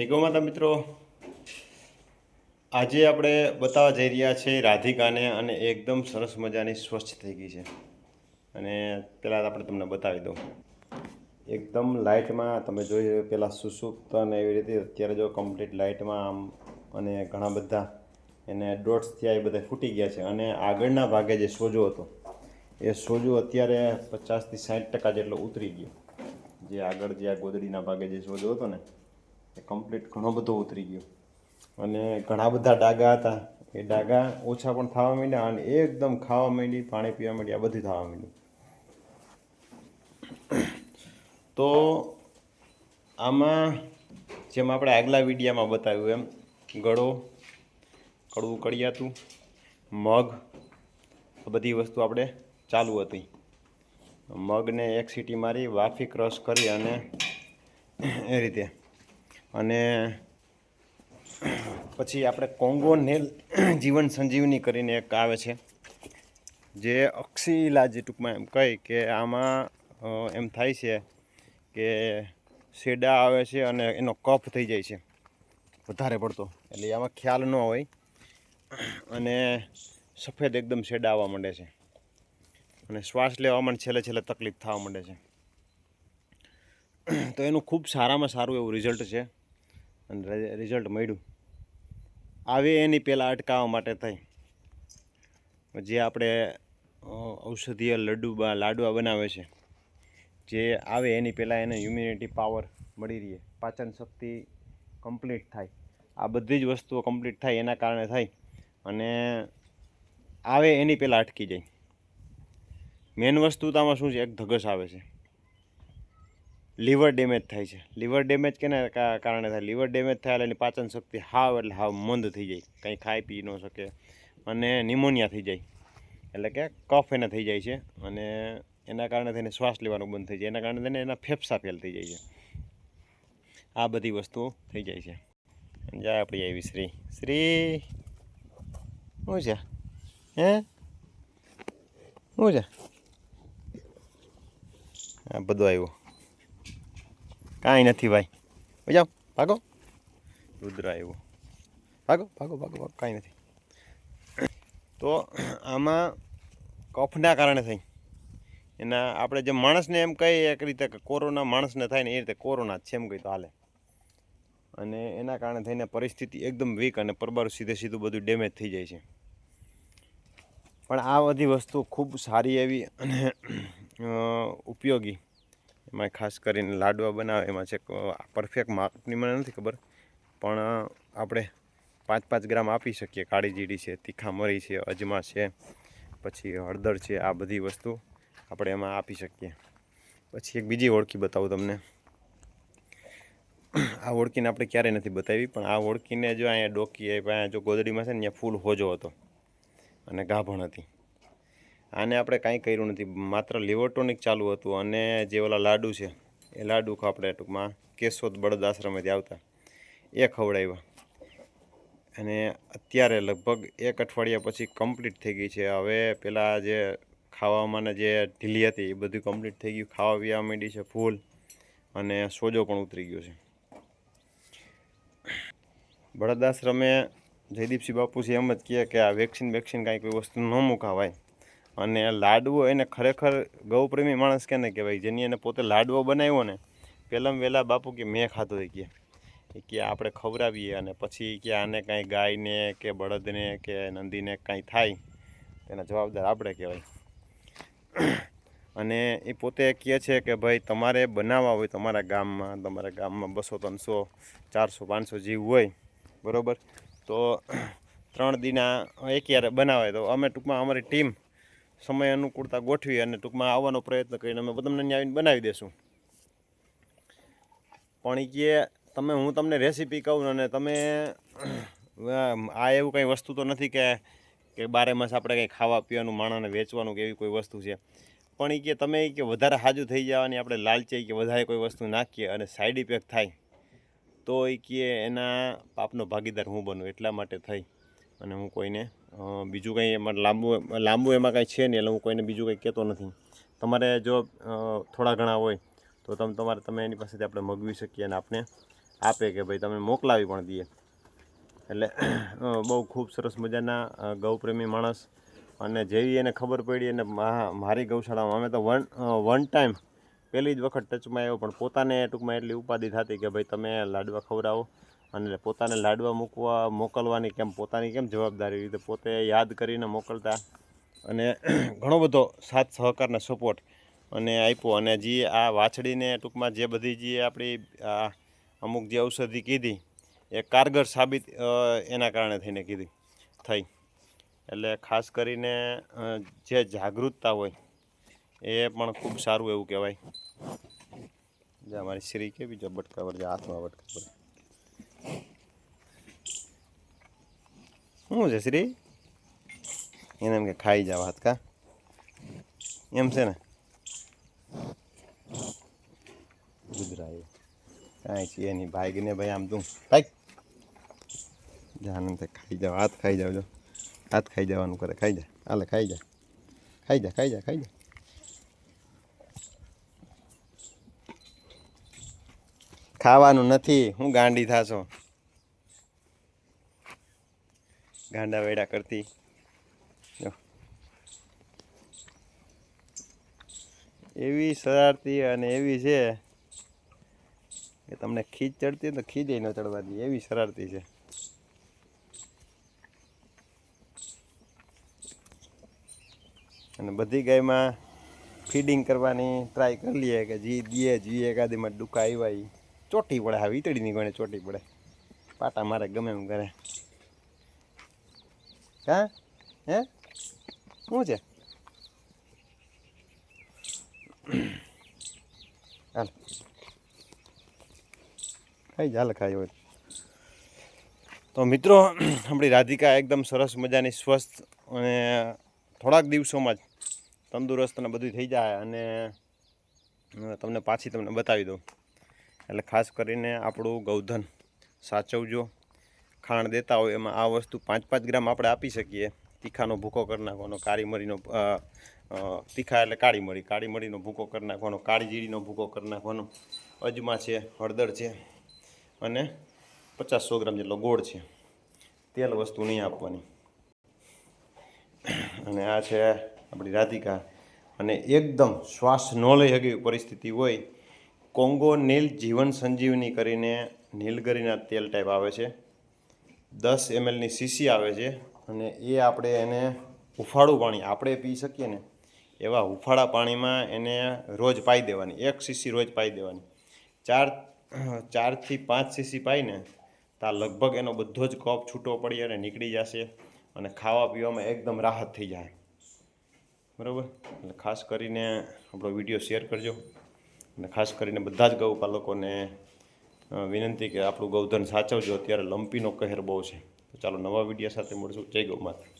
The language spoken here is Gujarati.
જય ગૌ માતા મિત્રો. આજે આપણે બતાવવા જઈ રહ્યા છીએ રાધિકાને અને એકદમ સરસ મજાની સ્વચ્છ થઈ ગઈ છે. અને પહેલાં આપણે તમને બતાવી દઉં. એકદમ લાઇટમાં તમે જોઈ પહેલાં સુસુપ્ત અને એવી રીતે અત્યારે જો કમ્પ્લીટ લાઇટમાં આમ અને ઘણા બધા એને ડોટ્સ થયા એ બધા ફૂટી ગયા છે. અને આગળના ભાગે જે સોજો હતો, એ સોજો અત્યારે પચાસથી સાઠ ટકા જેટલો ઉતરી ગયો. જે આગળ જે આ ગોદડીના ભાગે જે સોજો હતો ને કમ્પ્લીટ ઘણો બધો ઉતરી ગયો. અને ઘણા બધા ડાઘા હતા. એ ડાઘા ઓછા પણ થવા માંડ્યા અને એકદમ ખાવા માંડી, પાણી પીવા માંડી, આ બધું થવા માંડ્યું તો આમાં જેમ આપણે આગલા વિડીયામાં બતાવ્યું એમ, ગળો, કડવું કડિયાતું, મગ બધી વસ્તુ આપણે ચાલુ હતી. મગને એક સીટી મારી, વાફી ક્રશ કરી અને એ રીતે અને પછી આપણે કોંગો નેલ જીવન સંજીવની કરીને એક આવે છે, જે અક્ષી ઇલાજ ટૂંકમાં એમ કહી કે આમાં એમ થાય છે કે શેડા આવે છે અને એનો કફ થઈ જાય છે, વધારે પડતો. એટલે આમાં ખ્યાલ ન હોય અને સફેદ એકદમ શેડા આવવા માંડે છે અને શ્વાસ લેવામાં છેલ્લે છેલ્લે તકલીફ થવા માંડે છે. તો એનું ખૂબ સારામાં સારું એવું રિઝલ્ટ છે. અને રિઝલ્ટ મળ્યું. આવે એની પહેલાં અટકાવવા માટે થઈ જે આપણે ઔષધીય લડ્ડુ બા- લાડવા બનાવે છે, જે આવે એની પહેલાં એને ઇમ્યુનિટી પાવર મળી રહે. પાચન શક્તિ કમ્પ્લીટ થાય. આ બધી જ વસ્તુઓ કમ્પ્લીટ થાય એના કારણે થાય. અને આવે એની પહેલાં અટકી જાય. મેન વસ્તુ તો આમાં શું છે? એક ધગસ આવે છે. લીવર ડેમેજ થાય છે. લીવર ડેમેજ કેના કારણે થાય? લીવર ડેમેજ થાય એની પાચન શક્તિ હાવ એટલે હાવ મંદ થઈ જાય. કંઈ ખાઈ પી ન શકે અને નિમોનિયા થઈ જાય. એટલે કે કફ એને થઈ જાય છે અને એના કારણે થઈને શ્વાસ લેવાનું બંધ થઈ જાય. એના કારણે થઈને એના ફેફસા ફેલ થઈ જાય છે. આ બધી વસ્તુઓ થઈ જાય છે. જાય આપણી આવી શ્રી. શ્રી શું છે? હે? શું છે? આ બધો આવ્યો. કાંઈ નથી ભાઈ. બજાવ, ભાગો. રુદ્ર એવો ભાગો ભાગો ભાગો ભાગો, કાંઈ નથી. તો આમાં કફના કારણે થઈ. એના આપણે જે માણસને એમ કહીએ, એક રીતે કે કોરોના માણસને થાય ને એ રીતે કોરોના છે એમ કહી તો હાલે. અને એના કારણે થઈને પરિસ્થિતિ એકદમ વીક અને પરબારું સીધે સીધું બધું ડેમેજ થઈ જાય છે. પણ આ બધી વસ્તુ ખૂબ સારી એવી અને ઉપયોગી. એમાં ખાસ કરીને લાડવા બનાવે, એમાં છે પરફેક્ટ માપની મને નથી ખબર, પણ આપણે પાંચ પાંચ ગ્રામ આપી શકીએ. કાળી જીરી છે, તીખા મરી છે, અજમા છે, પછી હળદર છે, આ બધી વસ્તુ આપણે એમાં આપી શકીએ. પછી એક બીજી ઓળખી બતાવું તમને. આ ઓળખીને આપણે ક્યારેય નથી બતાવી, પણ આ ઓળખીને જો અહીંયા ડોકી અહીંયા જો ગોદડીમાં છે ને, ત્યાં ફૂલ હોજો હતો. અને ગાભણ હતી. આને આપણે કાંઈ કર્યું નથી. માત્ર લીવર ટોનિક ચાલુ હતું અને જે ઓલા લાડુ છે, એ લાડુ આપણે ટૂંકમાં કેશોદ બળદ આશ્રમેથી આવતા. એ ખવડાવ્યા. અને અત્યારે લગભગ એક અઠવાડિયા પછી કમ્પ્લીટ થઈ ગઈ છે. હવે પેલા જે ખાવામાં જે ઢીલી હતી, એ બધું કમ્પ્લીટ થઈ ગયું. ખાવા પીવા માંડી છે ફૂલ અને સોજો પણ ઉતરી ગયો છે. બળદ આશ્રમે જયદીપસિંહ બાપુ છે એમ જ કહે કે આ વેક્સિન વેક્સિન કાંઈ કોઈ વસ્તુ ન મુકાવાય. અને લાડવો એને ખરેખર ગૌપ્રેમી માણસ કેને કહેવાય? જેની એને પોતે લાડવો બનાવ્યો ને પહેલાં વહેલા બાપુ કે મેં ખાધો એ કે. એ કે આપણે ખવડાવીએ અને પછી કે આને કાંઈ ગાયને કે બળદને કે નંદીને કાંઈ થાય, તેના જવાબદાર આપણે કહેવાય. અને એ પોતે કહે છે કે ભાઈ તમારે બનાવવા હોય, તમારા ગામમાં તમારા ગામમાં બસો, ત્રણસો, ચારસો, પાંચસો જીવ હોય, બરાબર? તો ત્રણ દિના એકયારે બનાવે. તો અમે ટૂંકમાં અમારી ટીમ સમય અનુકૂળતા ગોઠવી અને ટૂંકમાં આવવાનો પ્રયત્ન કરીને અમે તમને ત્યાં આવીને બનાવી દેશું. પણ એ કે તમે, હું તમને રેસીપી કહું અને તમે આ એવું કંઈ વસ્તુ તો નથી કે કે બારે માસ આપણે કંઈ ખાવા પીવાનું માણસને વેચવાનું કે એવી કોઈ વસ્તુ છે. પણ એ કે તમે કે વધારે હાજુ થઈ જવાની આપણે લાલચી કે વધારે કોઈ વસ્તુ નાખીએ અને સાઈડ ઇફેક્ટ થાય, તો એ કે એના પાપનો ભાગીદાર હું બનું એટલા માટે થઈ. અને હું કોઈને બીજું કંઈ એમાં લાંબુ લાંબુ એમાં કાંઈ છે નહીં એટલે હું કોઈને બીજું કંઈ કહેતો નથી. તમારે જો થોડા ઘણા હોય, તો તમે, તમારે, તમે એની પાસેથી આપણે મગવી શકીએ અને આપણે આપે કે ભાઈ તમે મોકલાવી પણ દઈએ. એટલે બહુ ખૂબ સરસ મજાના ગૌપ્રેમી માણસ અને જેવી એને ખબર પડી અને મારી ગૌશાળામાં, અમે તો વન વન ટાઈમ પહેલી જ વખત ટચમાં આવ્યો, પણ પોતાને ટૂંકમાં એટલી ઉપાધિ થતી કે ભાઈ તમે લાડવા ખવડાવો અને પોતાને લાડવા મૂકવા, મોકલવાની કેમ, પોતાની કેમ જવાબદારી રીતે પોતે યાદ કરીને મોકલતા. અને ઘણો બધો સાથ સહકારને સપોર્ટ અને આપ્યો. અને જે આ વાછડીને ટૂંકમાં જે બધી જે આપણી, આ અમુક જે ઔષધિ કીધી, એ કારગર સાબિત એના કારણે થઈને કીધી, થઈ. એટલે ખાસ કરીને જે જાગૃતતા હોય, એ પણ ખૂબ સારું એવું કહેવાય. જે અમારી શ્રી કેવી છે? બટકા જે હાથમાં બટકા શું છે, શ્રી? એને એમ કે ખાઈ જાવ હાથ કા? એમ છે ને? ગુજરાતી. કાંઈ છે નહીં ભાઈને ભાઈ આમ તું ભાઈ જાનંદ ખાઈ જાવ, હાથ ખાઈ જાવ, જો. હાથ ખાઈ જવાનું કરે, ખાઈ જા. હાલે, ખાઈ જા. ખાઈ જા ખાઈ જા ખાઈ જા. ખાવાનું નથી, હું ગાંડી થાશો. ગાંડા વેડા કરતી. એવી શરારતી અને એવી છે કે તમને ખીજ ચડતી તો ખીજે ન ચડવા દે. એવી શરારતી છે. અને બધી ગાયમાં ફીડિંગ કરવાની ટ્રાય કરી લઈએ કે જી દીએ જી એકાદીમાં ડુકા આવ્યા ચોટી પડે, હા વીતળીની ગણે ચોટી પડે. પાટા મારે ગમે એમ કરે. હા? હે? શું છે? હાલ. ખાઈ હાલ ખાઈ હોય. તો મિત્રો, આપણી રાધિકા એકદમ સરસ મજાની સ્વસ્થ અને થોડાક દિવસોમાં જ તંદુરસ્ત અને બધું થઈ જાય અને તમને પાછી તમને બતાવી દઉં. એટલે ખાસ કરીને આપણું ગૌધન સાચવજો. ખાણ દેતા હોય, એમાં આ વસ્તુ પાંચ પાંચ ગ્રામ આપણે આપી શકીએ. તીખાનો ભૂકો કરી નાખવાનો, કાળી મરીનો તીખા એટલે કાળી મરી, કાળી મરીનો ભૂકો કરી નાખવાનો, કાળી જીરીનો ભૂકો કરી નાખવાનો. અજમા છે, હળદર છે અને પચાસ સો ગ્રામ જેટલો ગોળ છે. તેલ વસ્તુ નહીં આપવાની. અને આ છે આપણી રાધિકા. અને એકદમ શ્વાસ ન લઈ શકે પરિસ્થિતિ હોય. કોંગો નીલ જીવન સંજીવની કરીને નીલગરીના તેલ ટાઈપ આવે છે. દસ એમએલની સીસી આવે છે અને એ આપણે એને હુંફાળું પાણી આપણે પી શકીએ ને, એવા હુંફાળા પાણીમાં એને રોજ પાઈ દેવાની, એક સીસી રોજ પાઈ દેવાની. ચાર, ચારથી પાંચ સીસી પાઈને તો આ લગભગ એનો બધો જ કફ છૂટો પડી અને નીકળી જશે અને ખાવા પીવામાં એકદમ રાહત થઈ જાય. બરાબર? એટલે ખાસ કરીને આપણો વીડિયો શેર કરજો અને ખાસ કરીને બધા જ ગૌપાલકોને વિનંતી કે આપણું ગૌધન સાચવજો. અત્યારે લંપીનો કહેર બહુ છે. તો ચાલો નવા વીડિયો સાથે મળશું. જય ગૌ માતા.